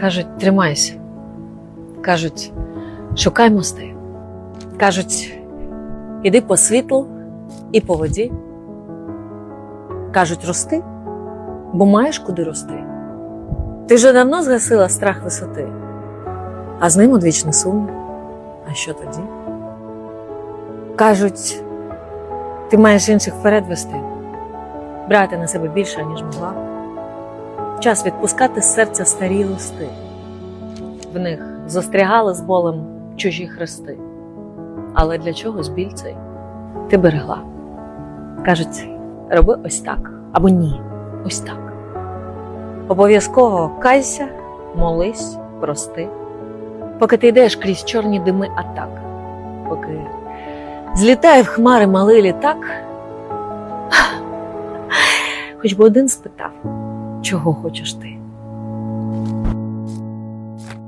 Кажуть, тримайся. Кажуть, шукай мости. Кажуть, іди по світлу і по воді. Кажуть, рости, бо маєш куди рости. Ти вже давно згасила страх висоти, а з ним одвічний сум. А що тоді? Кажуть, ти маєш інших вперед вести, брати на себе більше, ніж могла. Час відпускати з серця старі листи. В них застрягали з болем чужі хрести. Але для чогось біль цей ти берегла. Кажуть, роби ось так або ні, ось так. Обов'язково кайся, молись, прости, поки ти йдеш крізь чорні дими атак, поки злітає в хмари малий літак. Хоч би один спитав, чого хочеш ти.